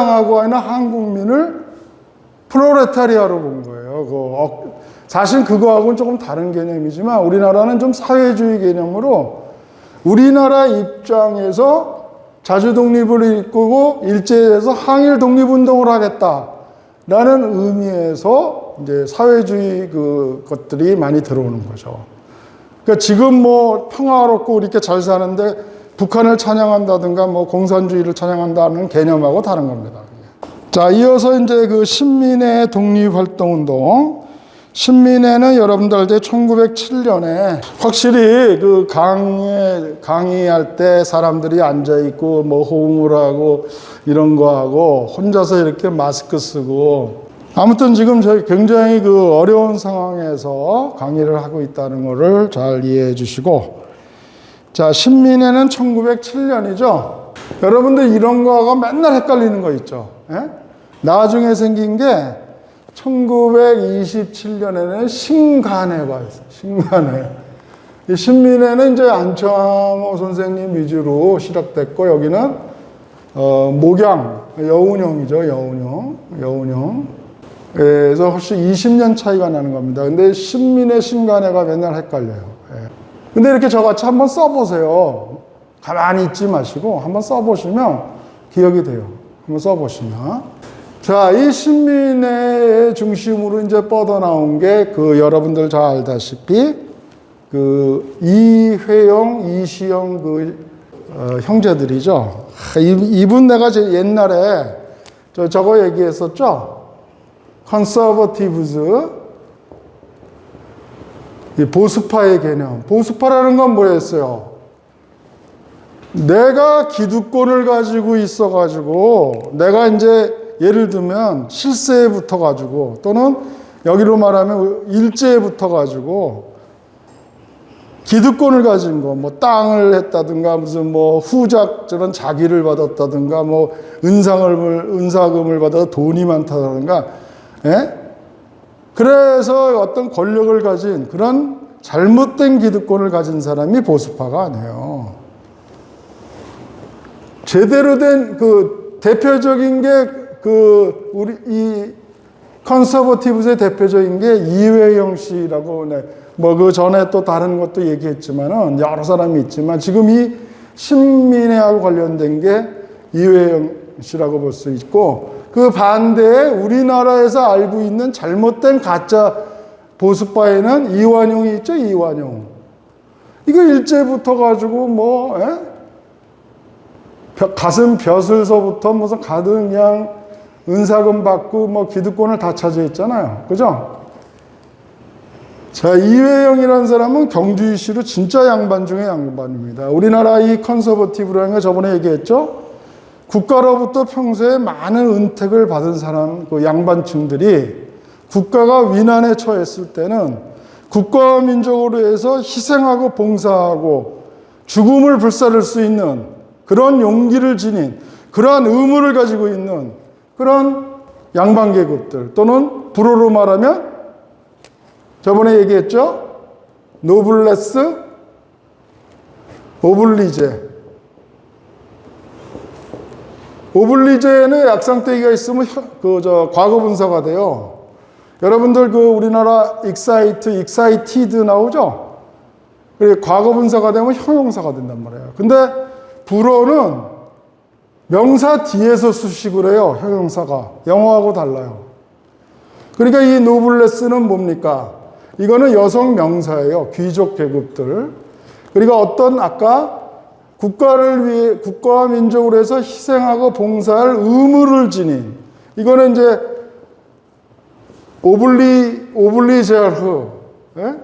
하고 있는 한국민을 프로레타리아로 본 거예요. 그 어, 사실 그거하고는 조금 다른 개념이지만 우리나라는 좀 사회주의 개념으로 우리나라 입장에서 자주 독립을 이끌고 일제에서 항일 독립 운동을 하겠다라는 의미에서 이제 사회주의 그 것들이 많이 들어오는 거죠. 그러니까 지금 뭐 평화롭고 이렇게 잘 사는데 북한을 찬양한다든가 뭐 공산주의를 찬양한다는 개념하고 다른 겁니다. 자, 이어서 이제 그 신민의 독립활동운동. 신민회는 여러분들 이제 1907년에 확실히 그 강의, 강의할 때 사람들이 앉아있고 뭐 호응을 하고 이런 거 하고 혼자서 이렇게 마스크 쓰고 아무튼 지금 저희 굉장히 그 어려운 상황에서 강의를 하고 있다는 것을 잘 이해해 주시고 자, 신민회는 1907년이죠. 여러분들 이런 거하고 맨날 헷갈리는 거 있죠. 예? 나중에 생긴 게 1927년에는 신간회가 있어요. 신간회. 이 신민회는 이제 안창호 선생님 위주로 시작됐고 여기는 어, 목양 여운형이죠. 여운형. 여운형. 그래서 훨씬 20년 차이가 나는 겁니다. 근데 신민회 신간회가 맨날 헷갈려요. 예. 근데 이렇게 저같이 한번 써보세요. 가만히 있지 마시고 한번 써보시면 기억이 돼요. 한번 써보시면. 자, 이 신민의 중심으로 이제 뻗어나온 게 그 여러분들 잘 알다시피 그 이회영, 이시영 그 어, 형제들이죠. 하, 이- 이분 내가 제 옛날에 저 저거 얘기했었죠. 컨서버티브즈 이 보수파의 개념. 보수파라는 건 뭐였어요? 내가 기득권을 가지고 있어가지고 내가 이제 예를 들면 실세에 붙어가지고 또는 여기로 말하면 일제에 붙어가지고 기득권을 가진 거, 뭐 땅을 했다든가 무슨 뭐 후작 저런 자기를 받았다든가 뭐 은상을 은사금을 받아 돈이 많다든가, 예? 그래서 어떤 권력을 가진 그런 잘못된 기득권을 가진 사람이 보수파가 아니에요. 제대로 된 그 대표적인 게 그 우리 이 컨서버티브스의 대표적인 게 이회영 씨라고 뭐그 전에 또 다른 것도 얘기했지만은 여러 사람이 있지만 지금 이 신민회하고 관련된 게 이회영 씨라고 볼 수 있고 그 반대에 우리나라에서 알고 있는 잘못된 가짜 보수파에는 이완용이 있죠 이완용 이거 일제부터 가지고 뭐 에? 벼- 가슴 벼슬서부터 무슨 가득 그냥 은사금 받고 뭐 기득권을 다 차지했잖아요. 그죠? 자, 이회영이라는 사람은 경주이시로 진짜 양반 중에 양반입니다. 우리나라 이 컨서버티브라는 거 저번에 얘기했죠? 국가로부터 평소에 많은 은택을 받은 사람, 그 양반층들이 국가가 위난에 처했을 때는 국가와 민족으로 해서 희생하고 봉사하고 죽음을 불사를 수 있는 그런 용기를 지닌 그러한 의무를 가지고 있는 그런 양반 계급들 또는 불어로 말하면 저번에 얘기했죠? 노블레스 오블리제 오블리제는 약상대기가 있으면 그 저 과거 분사가 돼요. 여러분들 그 우리나라 익사이트, 익사이티드 나오죠? 그리고 과거 분사가 되면 형용사가 된단 말이에요. 근데 불어는 명사 뒤에서 수식을 해요. 형용사가. 영어하고 달라요. 그러니까 이 노블레스는 뭡니까? 이거는 여성 명사예요. 귀족 계급들. 그러니까 어떤 아까 국가를 위해 국가와 민족을 해서 희생하고 봉사할 의무를 지닌 이거는 이제 오블리 오블리제르 예?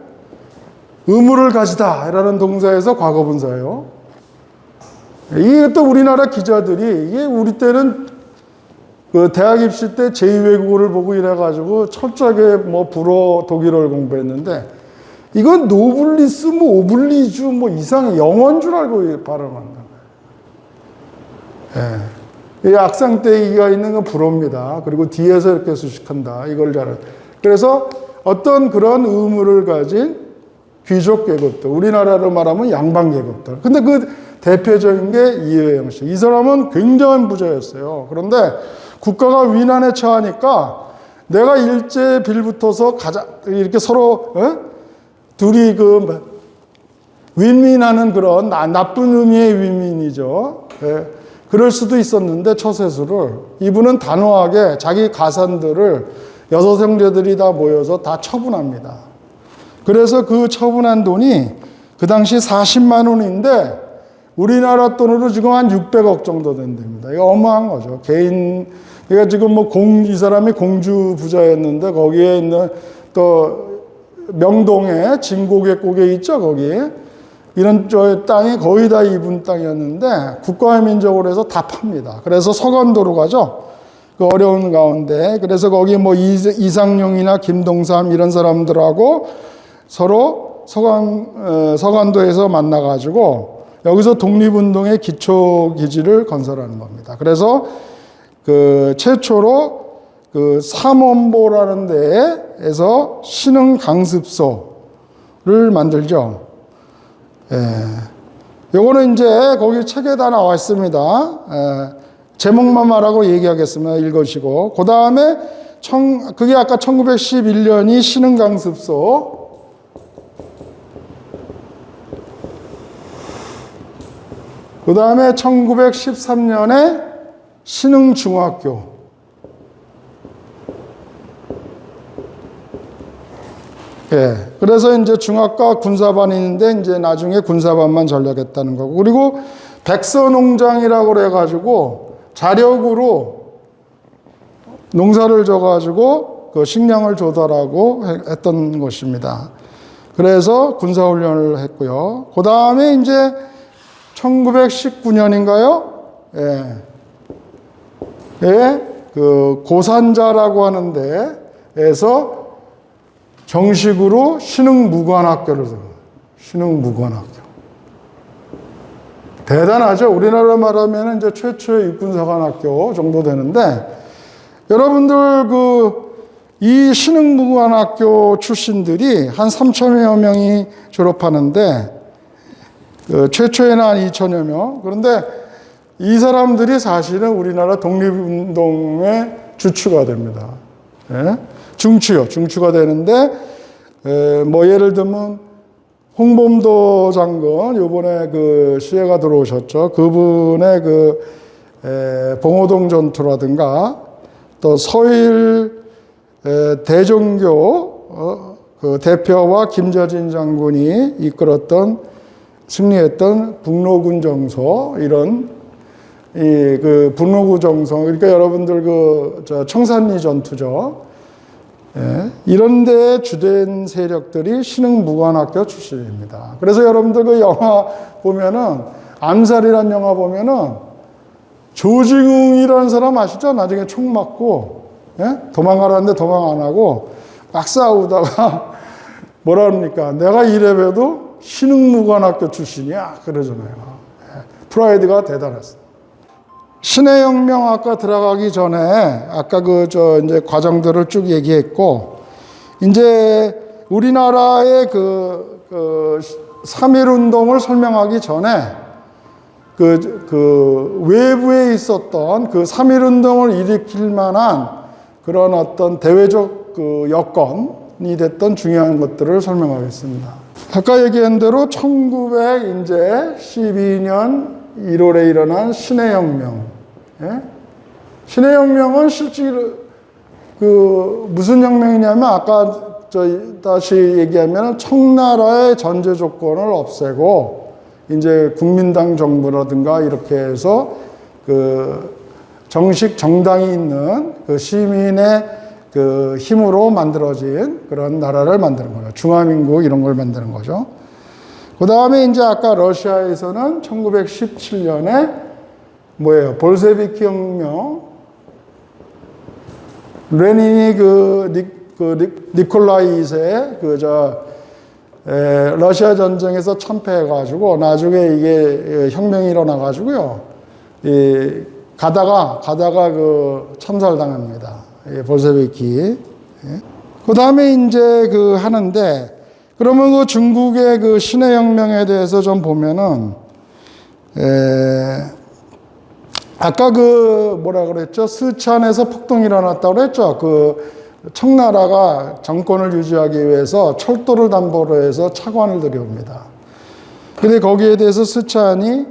의무를 가지다라는 동사에서 과거 분사예요. 이게 또 우리나라 기자들이 이게 우리 때는 그 대학 입시 때 제2외국어를 보고 이래가지고 철저하게 뭐 불어 독일어를 공부했는데 이건 노블리스 뭐 오블리주 뭐 이상해 영어인 줄 알고 발음한다. 예. 이 악상대기가 있는 건 불어입니다. 그리고 뒤에서 이렇게 수식한다. 이걸 잘. 그래서 어떤 그런 의무를 가진 귀족 계급들, 우리나라로 말하면 양반 계급들. 근데 그 대표적인 게 이회영 씨. 이 사람은 굉장한 부자였어요. 그런데 국가가 위난에 처하니까 내가 일제 빌붙어서 가자 이렇게 서로 어? 둘이 그 윈윈하는 그런 나, 나쁜 의미의 윈윈이죠. 예. 그럴 수도 있었는데 처세술을 이분은 단호하게 자기 가산들을 여섯 형제들이 다 모여서 다 처분합니다. 그래서 그 처분한 돈이 그 당시 40만 원인데 우리나라 돈으로 지금 한 600억 정도 된답니다. 이거 어마한 거죠. 개인, 그러니까 지금 뭐 공, 이 사람이 공주 부자였는데 거기에 있는 또 명동에 진고객 고개 있죠, 거기에. 이런 저 땅이 거의 다 이분 땅이었는데 국가의 민족으로 해서 다 팝니다. 그래서 서간도로 가죠. 그 어려운 가운데. 그래서 거기 뭐 이- 이상용이나 김동삼 이런 사람들하고 서로 서간, 어, 서간도에서 만나가지고 여기서 독립운동의 기초 기지를 건설하는 겁니다. 그래서 그 최초로 그 삼원보라는 데에서 신흥 강습소를 만들죠. 예. 요거는 이제 거기 책에 다 나와 있습니다. 예. 제목만 말하고 얘기하겠습니다. 읽으시고. 그 다음에 청, 그게 아까 1911년이 신흥강습소. 그 다음에 1913년에 신흥중학교. 예. 그래서 이제 중학과 군사반이 있는데 이제 나중에 군사반만 전략했다는 거고. 그리고 백서농장이라고 그래가지고 자력으로 농사를 져가지고 그 식량을 조달하고 해- 했던 것입니다. 그래서 군사훈련을 했고요. 그 다음에 이제 1919년인가요? 예. 예. 그 고산자라고 하는데 에서 정식으로 신흥무관학교를 세워요. 신흥무관학교. 대단하죠. 우리나라 말하면 이제 최초의 육군사관학교 정도 되는데 여러분들 그 이 신흥무관학교 출신들이 한 3천여 명이 졸업하는데 그 최초에는 한 2천여 명. 그런데 이 사람들이 사실은 우리나라 독립운동의 주축가 됩니다. 예? 중추요. 중추가 되는데 에, 뭐 예를 들면 홍범도 장군 요번에 그 시해가 들어오셨죠. 그분의 그 에, 봉오동 전투라든가 또 서일 에, 대종교 어, 그 대표와 김저진 장군이 이끌었던 승리했던 북로군 정서 이런 이 그 북로구 정성 그러니까 여러분들 그저 청산리 전투죠. 예, 이런 데 주된 세력들이 신흥 무관학교 출신입니다. 그래서 여러분들 그 영화 보면은 암살이란 영화 보면은 조징웅이라는 사람 아시죠? 나중에 총 맞고 예? 도망가라는데 도망 안 하고 막 싸우다가 뭐라 그럽니까? 내가 이래 봬도 신흥무관학교 출신이야 그러잖아요. 예, 프라이드가 대단했어. 신의 혁명 아까 들어가기 전에 아까 그 저 이제 과정들을 쭉 얘기했고 이제 우리나라의 그, 그 3.1 운동을 설명하기 전에 그, 그 외부에 있었던 그 3.1 운동을 일으킬 만한 그런 어떤 대외적 그 여건이 됐던 중요한 것들을 설명하겠습니다. 아까 얘기한 대로 1912년 1월에 일어난 신의 혁명. 예? 신의 혁명은 실제로 그 무슨 혁명이냐면 아까 저 다시 얘기하면 청나라의 전제 조건을 없애고 이제 국민당 정부라든가 이렇게 해서 그 정식 정당이 있는 그 시민의 그 힘으로 만들어진 그런 나라를 만드는 거죠. 중화민국 이런 걸 만드는 거죠. 그 다음에 이제 아까 러시아에서는 1917년에 뭐예요? 볼세비키 혁명. 레닌이 그, 니, 그 니, 콜라이 2세 그저 러시아 전쟁에서 참패해가지고 나중에 이게 혁명이 일어나가지고요. 이 가다가 가다가 그 참살당합니다. 이 볼세비키. 그 다음에 이제 그 하는데 그러면 그 중국의 그 신의 혁명에 대해서 좀 보면은 에, 아까 그 뭐라 그랬죠? 스촨에서 폭동이 일어났다고 그랬죠? 그 청나라가 정권을 유지하기 위해서 철도를 담보로 해서 차관을 들여옵니다. 근데 거기에 대해서 스촨이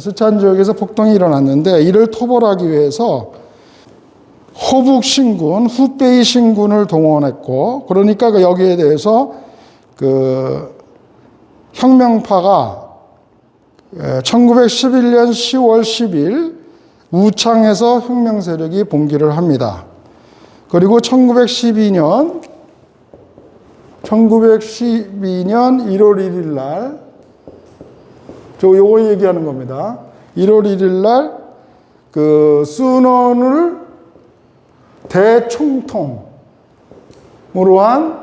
스촨 지역에서 폭동이 일어났는데 이를 토벌하기 위해서 호북 신군, 후베이 신군을 동원했고 그러니까 그 여기에 대해서 그 혁명파가 1911년 10월 10일 우창에서 혁명 세력이 봉기를 합니다. 그리고 1912년 1912년 1월 1일 날, 저 요거 얘기하는 겁니다. 1월 1일 날, 그, 순원을 대총통으로 한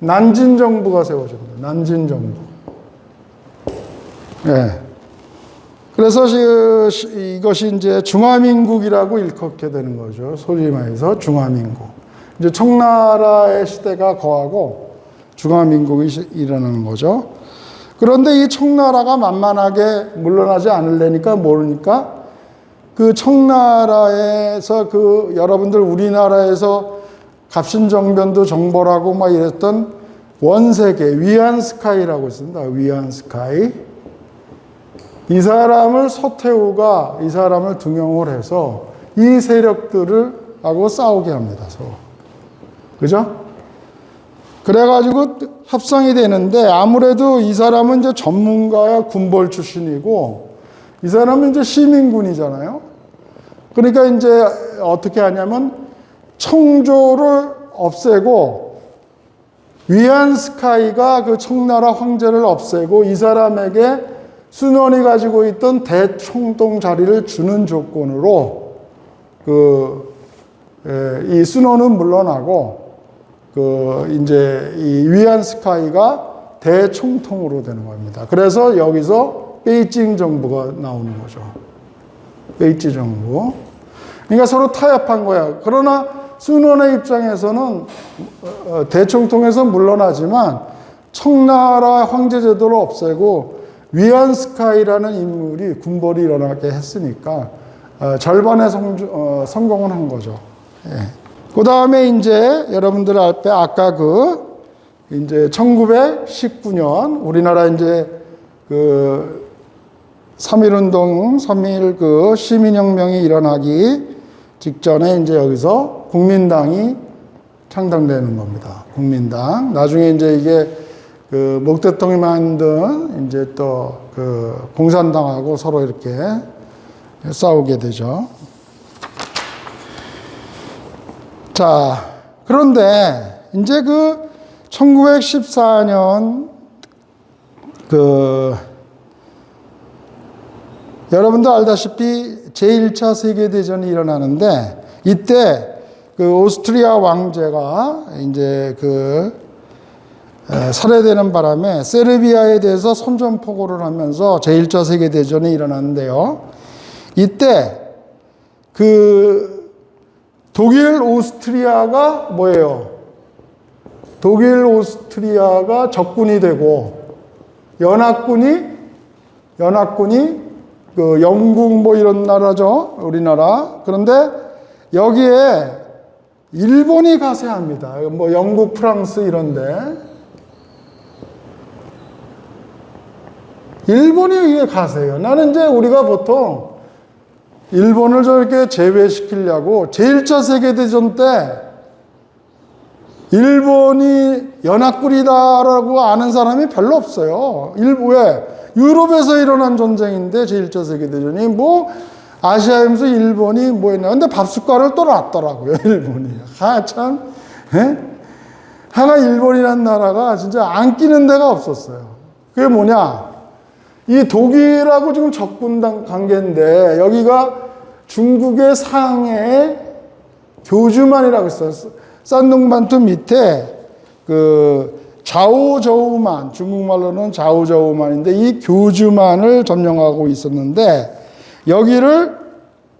난진 정부가 세워집니다. 난진 정부. 예. 그래서 이것이 이제 중화민국이라고 일컫게 되는 거죠. 소위 말해서 중화민국. 이제 청나라의 시대가 거하고 중화민국이 시- 일어나는 거죠. 그런데 이 청나라가 만만하게 물러나지 않으려니까 모르니까 그 청나라에서 그 여러분들 우리나라에서 갑신정변도 정벌하고 막 이랬던 원세계 위안스카이라고 있습니다. 위안스카이. 이 사람을 서태후가 이 사람을 등용을 해서 이 세력들을 하고 싸우게 합니다. 그죠? 그래가지고 합성이 되는데 아무래도 이 사람은 이제 전문가야 군벌 출신이고 이 사람은 이제 시민군이잖아요. 그러니까 이제 어떻게 하냐면 청조를 없애고 위안 스카이가 그 청나라 황제를 없애고 이 사람에게 순원이 가지고 있던 대총동 자리를 주는 조건으로 그 이 순원은 물러나고 그 이제 이 위안 스카이가 대총통으로 되는 겁니다. 그래서 여기서 베이징 정부가 나오는 거죠. 베이징 정부. 그러니까 서로 타협한 거야. 그러나 순원의 입장에서는 어, 대총통에서 물러나지만 청나라 황제 제도를 없애고 위안스카이라는 인물이 군벌이 일어나게 했으니까 어, 절반의 성, 어, 성공을 한 거죠. 예. 그 다음에 이제 여러분들 알때 아까 그 이제 1919년 우리나라 이제 그 3.1운동, 3.1 그 시민혁명이 일어나기 직전에 이제 여기서 국민당이 창당되는 겁니다. 국민당. 나중에 이제 이게 그 목 대통이 만든 이제 또 그 공산당하고 서로 이렇게 싸우게 되죠. 자, 그런데 이제 그 1914년 그 여러분도 알다시피 제1차 세계대전이 일어나는데 이때 그 오스트리아 왕제가 이제 그 에, 살해되는 바람에 세르비아에 대해서 선전포고를 하면서 제1차 세계대전이 일어났는데요. 이때 그 독일 오스트리아가 뭐예요? 독일 오스트리아가 적군이 되고 연합군이 연합군이 그 영국 뭐 이런 나라죠 우리나라. 그런데 여기에 일본이 가세합니다. 뭐 영국 프랑스 이런데. 일본이 이게 가세요. 나는 이제 우리가 보통 일본을 저렇게 제외시키려고 제1차 세계대전 때 일본이 연합군이다라고 아는 사람이 별로 없어요. 일, 왜? 유럽에서 일어난 전쟁인데 제1차 세계대전이 뭐 아시아에서 일본이 뭐 했나. 근데 밥숟가락을 또 놨더라고요. 일본이. 하, 참. 에? 하나 일본이라는 나라가 진짜 안 끼는 데가 없었어요. 그게 뭐냐? 이 독일하고 지금 적군당 관계인데 여기가 중국의 상해 교주만이라고 있어요. 싼둥반투 밑에 그 좌우저우만 중국말로는 좌우저우만인데 이 교주만을 점령하고 있었는데 여기를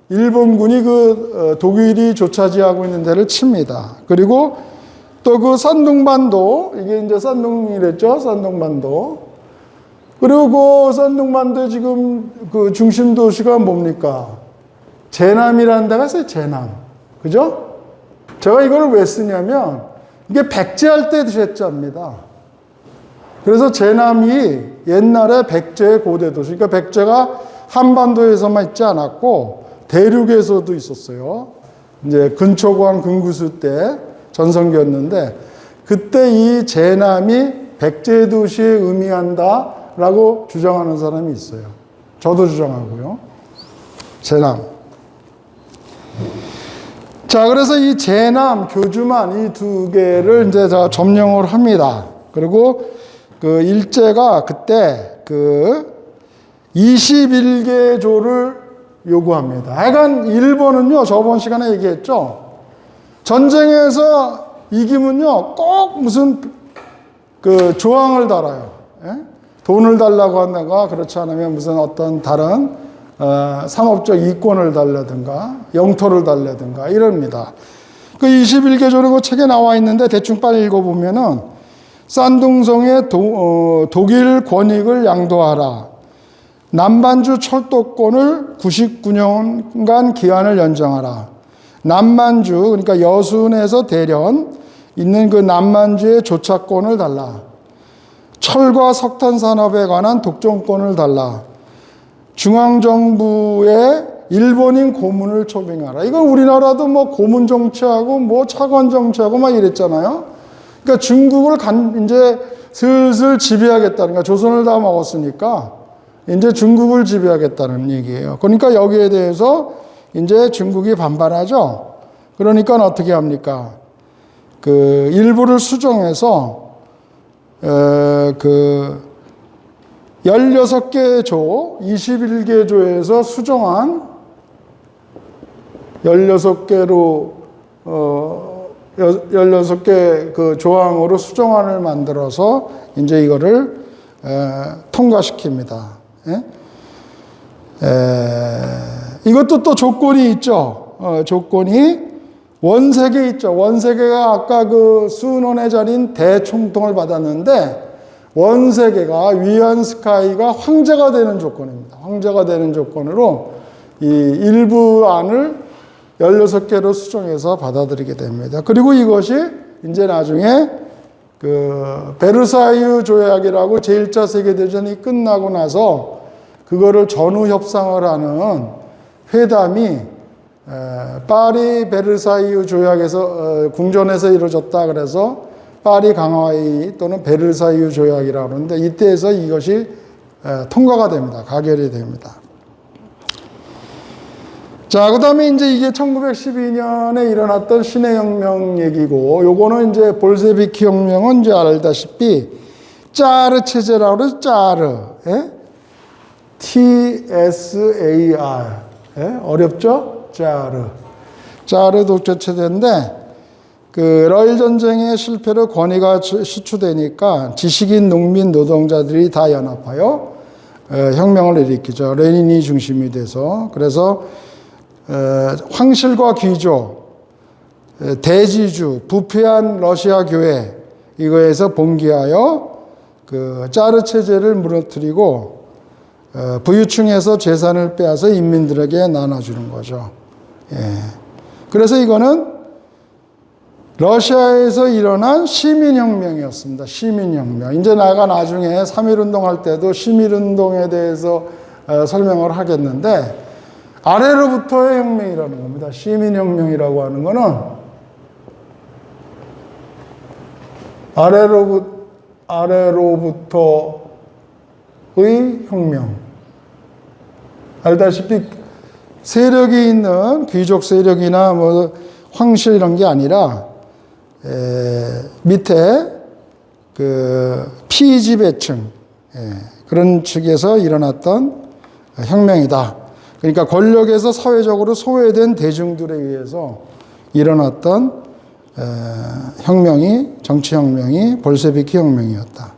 일본군이 그 어, 독일이 조차지하고 있는 데를 칩니다. 그리고 또 그 산둥반도 이게 이제 산둥이랬죠. 산둥반도 그리고 그 썬둥반도 지금 그 중심 도시가 뭡니까? 제남이라는 데가 있어요, 제남. 그죠? 제가 이걸 왜 쓰냐면, 이게 백제할 때 제자입니다. 그래서 제남이 옛날에 백제의 고대 도시, 그러니까 백제가 한반도에서만 있지 않았고, 대륙에서도 있었어요. 이제 근초고왕 근구수 때 전성기였는데, 그때 이 제남이 백제 도시에 의미한다라고 주장하는 사람이 있어요. 저도 주장하고요. 제남. 자, 그래서 이 제남, 교주만 이 두 개를 이제 자 점령을 합니다. 그리고 그 일제가 그때 그 21개 조를 요구합니다. 하여간 일본은요, 저번 시간에 얘기했죠. 전쟁에서 이기면요, 꼭 무슨 그 조항을 달아요. 예? 돈을 달라고 한다가 그렇지 않으면 무슨 어떤 다른 어, 상업적 이권을 달라든가 영토를 달라든가 이럽니다. 그 21개 조는 그 책에 나와 있는데 대충 빨리 읽어보면은 산둥성의 도, 어, 독일 권익을 양도하라. 남반주 철도권을 99년간 기한을 연장하라. 남만주 그러니까 여순에서 대련 있는 그 남만주의 조차권을 달라. 철과 석탄 산업에 관한 독점권을 달라. 중앙정부의 일본인 고문을 초빙하라. 이건 우리나라도 뭐 고문 정치하고 뭐 차관 정치하고 막 이랬잖아요. 그러니까 중국을 간, 이제 슬슬 지배하겠다는 거야. 그러니까 조선을 다 먹었으니까 이제 중국을 지배하겠다는 얘기예요. 그러니까 여기에 대해서 이제 중국이 반발하죠. 그러니까 어떻게 합니까? 그 일부를 수정해서 에, 그 16개 조, 21개 조에서 수정한 16개로 어 16개 그 조항으로 수정안을 만들어서 이제 이거를 에, 통과시킵니다. 예? 에, 이것도 또 조건이 있죠. 어, 조건이 원세계 있죠. 원세계가 아까 그 수논의 자리인 대총통을 받았는데 원 세계가 위안 스카이가 황제가 되는 조건입니다. 황제가 되는 조건으로 이 일부 안을 16개로 수정해서 받아들이게 됩니다. 그리고 이것이 이제 나중에 그 베르사유 조약이라고 제1차 세계대전이 끝나고 나서 그거를 전후 협상을 하는 회담이 파리 베르사유 조약에서 어, 궁전에서 이루어졌다 그래서 파리 강화의 또는 베르사유 조약이라고 하는데 이때에서 이것이 통과가 됩니다. 가결이 됩니다. 자, 그 다음에 이제 이게 1912년에 일어났던 신의 혁명 얘기고, 요거는 이제 볼세비키 혁명은 이제 알다시피 짜르 체제라고 그래서 짜르, 예? T-S-A-R. 예? 어렵죠? 짜르. 짜르 독재 체제인데, 그 러일 전쟁의 실패로 권위가 시추되니까 지식인, 농민, 노동자들이 다 연합하여 에, 혁명을 일으키죠. 레닌이 중심이 돼서. 그래서 에, 황실과 귀족, 에, 대지주, 부패한 러시아 교회 이거에서 봉기하여 그 짜르 체제를 무너뜨리고 어, 부유층에서 재산을 빼앗아 인민들에게 나눠주는 거죠. 예. 그래서 이거는 러시아에서 일어난 시민혁명이었습니다. 시민혁명. 이제 내가 나중에 3.1운동 할 때도 시민운동에 대해서 어, 설명을 하겠는데, 아래로부터의 혁명이라는 겁니다. 시민혁명이라고 하는 거는, 아래로부, 아래로부터의 혁명. 알다시피 세력이 있는 귀족 세력이나 뭐 황실 이런 게 아니라 에, 밑에 그 피지배층 예, 그런 측에서 일어났던 혁명이다. 그러니까 권력에서 사회적으로 소외된 대중들에 의해서 일어났던 에, 혁명이 정치혁명이 볼세비키 혁명이었다.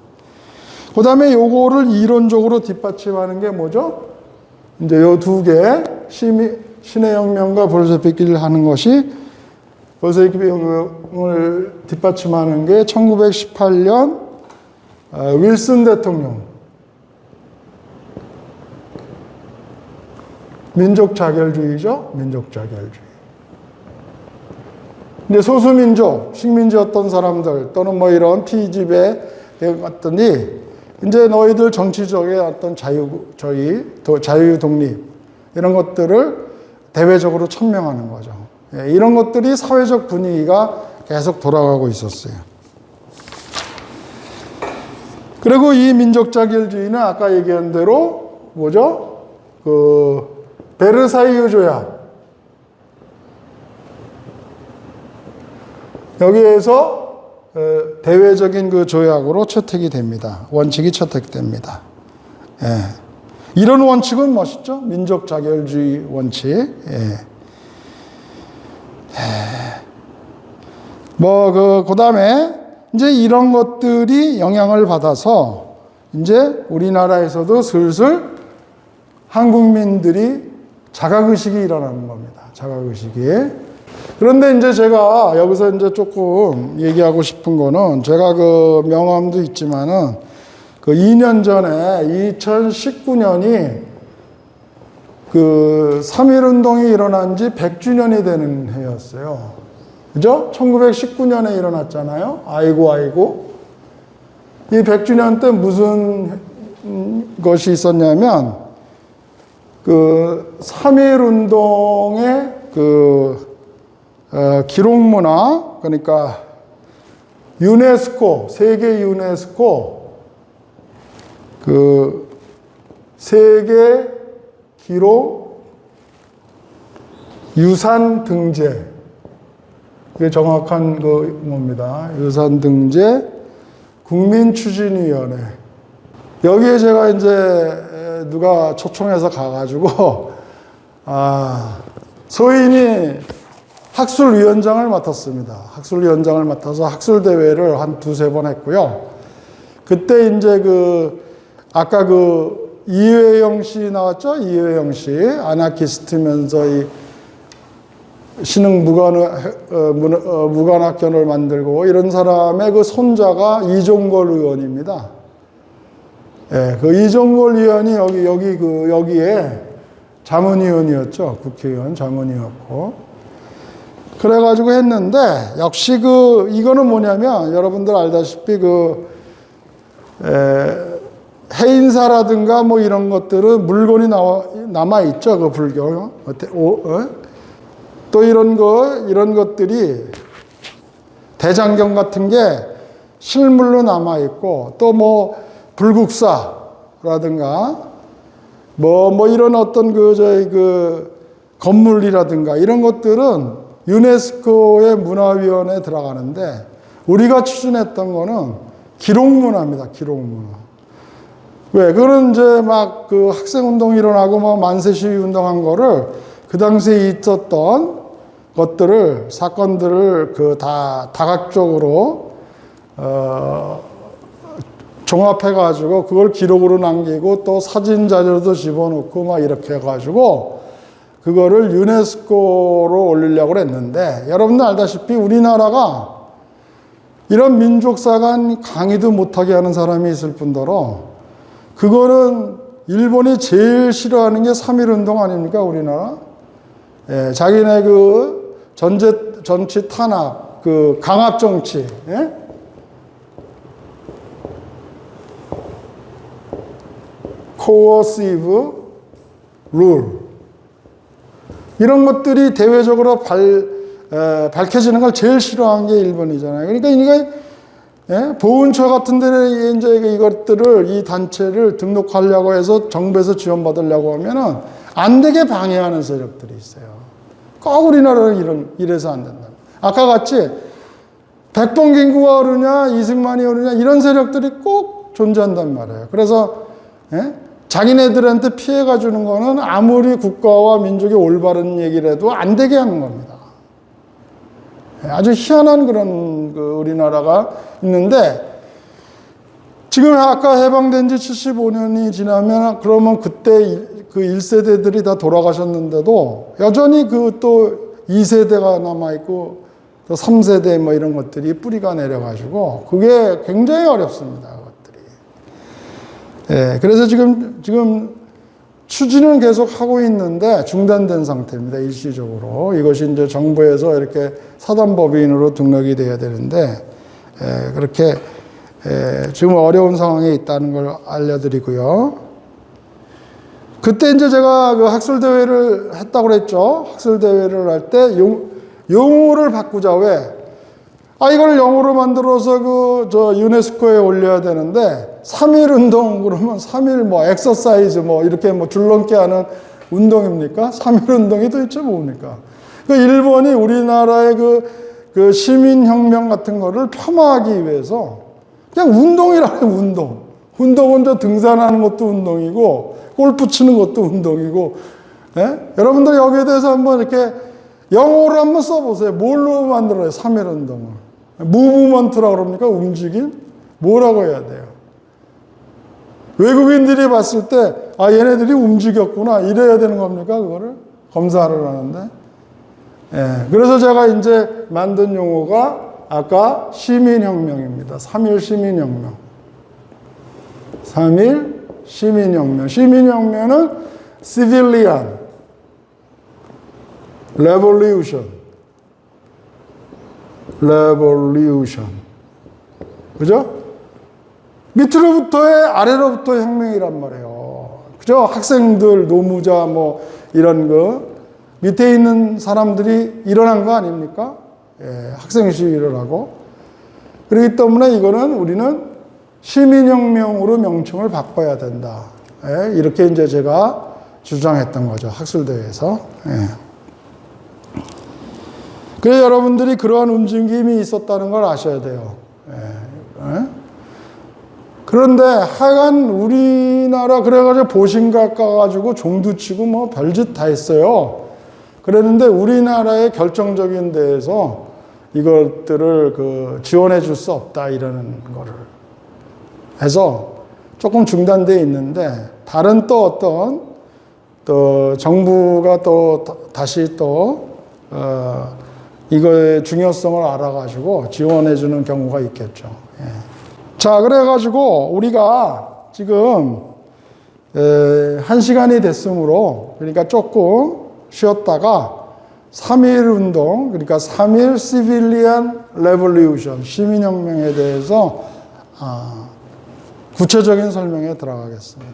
그 다음에 요거를 이론적으로 뒷받침하는 게 뭐죠? 이제 요 두 개, 신의 혁명과 볼세비키를 하는 것이 벌써 비용을 뒷받침하는 게 1918년 아, 윌슨 대통령 민족 자결주의죠. 민족 자결주의. 이제 소수민족, 식민지였던 사람들 또는 뭐 이런 피지배 갔더니 이제 너희들 정치적의 어떤 자유, 저희 자유 독립 이런 것들을 대외적으로 천명하는 거죠. 예, 이런 것들이 사회적 분위기가 계속 돌아가고 있었어요. 그리고 이 민족 자결주의는 아까 얘기한 대로 뭐죠? 그 베르사유 조약 여기에서 어, 대외적인 그 조약으로 채택이 됩니다. 원칙이 채택됩니다. 예. 이런 원칙은 멋있죠? 민족 자결주의 원칙. 예. 뭐, 그, 그 다음에, 이제 이런 것들이 영향을 받아서, 이제 우리나라에서도 슬슬 한국민들이 자각의식이 일어나는 겁니다. 자각의식이. 그런데 이제 제가 여기서 이제 조금 얘기하고 싶은 거는 제가 그 명함도 있지만은 그 2년 전에 2019년이 그 3.1 운동이 일어난 지 100주년이 되는 해였어요. 그죠? 1919년에 일어났잖아요. 아이고, 아이고. 이 100주년 때 무슨 음, 것이 있었냐면, 그 3.1운동의 그 어, 기록문화, 그러니까 유네스코, 세계 유네스코, 그 세계 기록 유산 등재. 이게 정확한 그 뭡니다. 유산 등재 국민추진위원회. 여기에 제가 이제 누가 초청해서 가가지고, 아, 소인이 학술위원장을 맡았습니다. 학술위원장을 맡아서 학술대회를 한 두세 번 했고요. 그때 이제 그, 아까 그 이회영 씨 나왔죠? 이회영 씨. 아나키스트면서 이 신흥 무관, 어, 문- 어, 무관학견을 만들고 이런 사람의 그 손자가 이종걸 의원입니다. 예, 그 이종걸 의원이 여기, 여기 그, 여기에 자문위원이었죠. 국회의원 자문이었고. 그래가지고 했는데, 역시 그, 이거는 뭐냐면, 여러분들 알다시피 그, 에, 해인사라든가 뭐 이런 것들은 물건이 나와, 남아있죠. 그 불교. 오, 어? 또 이런 거, 이런 것들이 대장경 같은 게 실물로 남아있고, 또 뭐, 불국사라든가, 뭐, 뭐 이런 어떤 그, 저희 그 건물이라든가 이런 것들은 유네스코의 문화위원회에 들어가는데 우리가 추진했던 거는 기록문화입니다. 기록문화. 왜? 그거는 이제 막 그 학생운동 일어나고 막 만세시위 운동한 거를 그 당시에 있었던 것들을, 사건들을 그 다 다각적으로, 어, 종합해 가지고 그걸 기록으로 남기고 또 사진 자료도 집어넣고 막 이렇게 해 가지고 그거를 유네스코로 올리려고 했는데 여러분들 알다시피 우리나라가 이런 민족사관 강의도 못하게 하는 사람이 있을 뿐더러 그거는 일본이 제일 싫어하는 게 3.1 운동 아닙니까 우리나라? 예, 자기네 그 전제, 정치 탄압, 그 강압 정치, 예? coercive 이런 것들이 대외적으로 발, 에, 밝혀지는 걸 제일 싫어한 게 일본이잖아요. 그러니까 이게 예? 보훈처 같은 데는 이제 이것들을 이 단체를 등록하려고 해서 정부에서 지원받으려고 하면은 안 되게 방해하는 세력들이 있어요. 꼭 우리나라는 이런 이래서 안 된다. 아까 같이 백봉긴구가 오르냐 이승만이 오르냐 이런 세력들이 꼭 존재한단 말이에요. 그래서 예? 자기네들한테 피해가 주는 거는 아무리 국가와 민족이 올바른 얘기를 해도 안 되게 하는 겁니다. 예, 아주 희한한 그런 그 우리나라가 있는데 지금 아까 해방된 지 75년이 지나면 그러면 그때 일- 그 1세대들이 다 돌아가셨는데도 여전히 그 또 2세대가 남아있고 또 3세대 뭐 이런 것들이 뿌리가 내려가지고 그게 굉장히 어렵습니다. 그것들이. 예, 그래서 지금, 지금 추진은 계속 하고 있는데 중단된 상태입니다. 일시적으로. 이것이 이제 정부에서 이렇게 사단법인으로 등록이 돼야 되는데, 에, 그렇게 에, 지금 어려운 상황에 있다는 걸 알려드리고요. 그때 이제 제가 그 학술 대회를 했다고 그랬죠. 학술 대회를 할 때 용어를 바꾸자. 왜? 아, 이걸 영어로 만들어서 그, 저, 유네스코에 올려야 되는데, 3일 운동, 그러면 3일 뭐, 엑서사이즈 뭐, 이렇게 뭐, 줄넘기 하는 운동입니까? 3일 운동이 도대체 뭡니까? 그 일본이 우리나라의 그, 그 시민혁명 같은 거를 폄하하기 위해서 그냥 운동이라는 운동. 운동은 저 등산하는 것도 운동이고, 골프 치는 것도 운동이고, 예? 여러분들 여기에 대해서 한번 이렇게 영어로 한번 써보세요. 뭘로 만들어요? 3일 운동을. 무브먼트라고 그럽니까? 움직임? 뭐라고 해야 돼요? 외국인들이 봤을 때, 아, 얘네들이 움직였구나. 이래야 되는 겁니까? 그거를? 검사를 하는데. 예. 그래서 제가 이제 만든 용어가 아까 시민혁명입니다. 3일 시민혁명. 3일 시민혁명. 시민혁명은 civilian, revolution, revolution. 그죠? 밑으로부터의 아래로부터 혁명이란 말이에요. 그죠? 학생들, 노무자, 뭐, 이런 거. 밑에 있는 사람들이 일어난 거 아닙니까? 예, 학생 시위를 하고. 그렇기 때문에 이거는 우리는 시민혁명으로 명칭을 바꿔야 된다. 예, 이렇게 이제 제가 주장했던 거죠. 학술대회에서. 예. 그래 여러분들이 그러한 움직임이 있었다는 걸 아셔야 돼요. 예. 예? 그런데 하여간 우리나라 그래가지고 보신각 가가지고 종두 치고 뭐 별짓 다 했어요. 그랬는데 우리나라의 결정적인 데에서 이것들을 그 지원해 줄 수 없다 이러는 거를 해서 조금 중단돼 있는데 다른 또 어떤 또 정부가 또 다시 또 어, 이거의 중요성을 알아가지고 지원해 주는 경우가 있겠죠. 예. 자, 그래가지고 우리가 지금 에, 한 시간이 됐으므로 그러니까 조금 쉬었다가 3일 운동, 그러니까 3일 시빌리안 레볼루션, 시민혁명에 대해서 아, 구체적인 설명에 들어가겠습니다.